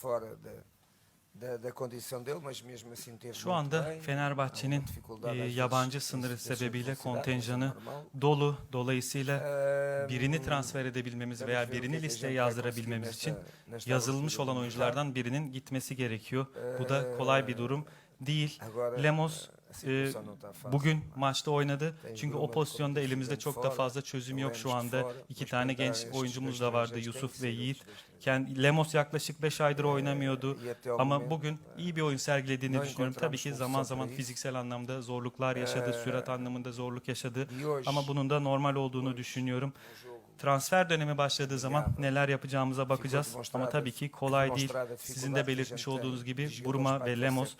fora da, da, da condição dele, mas mesmo assim teve Şu anda. Fenerbahçe'nin e, yabancı sınırı sebebiyle kontenjanı dolu. Dolayısıyla Ehm, birini transfer edebilmemiz veya birini listeye yazdırabilmemiz için yazılmış olan oyunculardan birinin gitmesi gerekiyor. Bu da kolay bir durum değil. Agora, Lemos fácil. Bugün maçta oynadı. Çünkü o pozisyonda elimizde de çok da fazla çözüm yok şu anda. İki tane genç oyuncumuz da vardı Yusuf tem ve Yiğit. Lemos yaklaşık 5 aydır oynamıyordu. E até ao Ama bugün iyi bir oyun sergilediğini düşünüyorum. Tabii ki zaman zaman fiziksel anlamda zorluklar yaşadı, Ee, sürat anlamında zorluk yaşadı. E Ama bunun da normal olduğunu düşünüyorum. Transfer dönemi başladığı zaman neler yapacağımıza bakacağız. Ama tabii ki kolay değil. Sizin de belirtmiş olduğunuz gibi Burma ve Lemos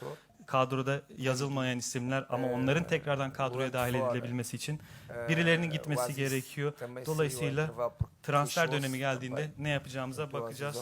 kadroda yazılmayan isimler ama Ee, onların tekrardan kadroya dahil edilebilmesi için birilerinin gitmesi gerekiyor. Dolayısıyla transfer dönemi geldiğinde ne yapacağımıza bakacağız.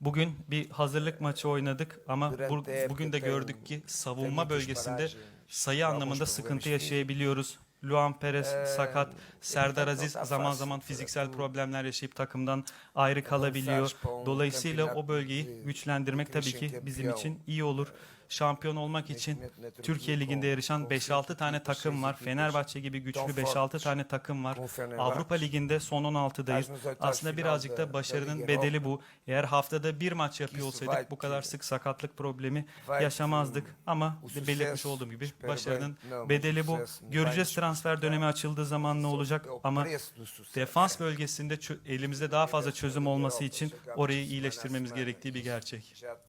Bugün bir hazırlık maçı oynadık ama bu- bugün de gördük ki savunma bölgesinde sayı anlamında sıkıntı yaşayabiliyoruz. Luan Perez sakat, Serdar Aziz zaman zaman fiziksel problemler yaşayıp takımdan ayrı kalabiliyor. Dolayısıyla o bölgeyi güçlendirmek tabii ki bizim için iyi olur. Şampiyon olmak için Türkiye Ligi'nde yarışan 5-6 tane takım var. Fenerbahçe gibi güçlü 5-6 tane takım var. Avrupa Ligi'nde son 16'dayız. Aslında birazcık da başarının bedeli bu. Eğer haftada bir maç yapıyor olsaydık bu kadar sık sakatlık problemi yaşamazdık. Ama belirtmiş olduğum gibi başarının bedeli bu. Göreceğiz transfer dönemi açıldığı zaman ne olacak ama defans bölgesinde elimizde daha fazla çözüm olması için orayı iyileştirmemiz gerektiği bir gerçek.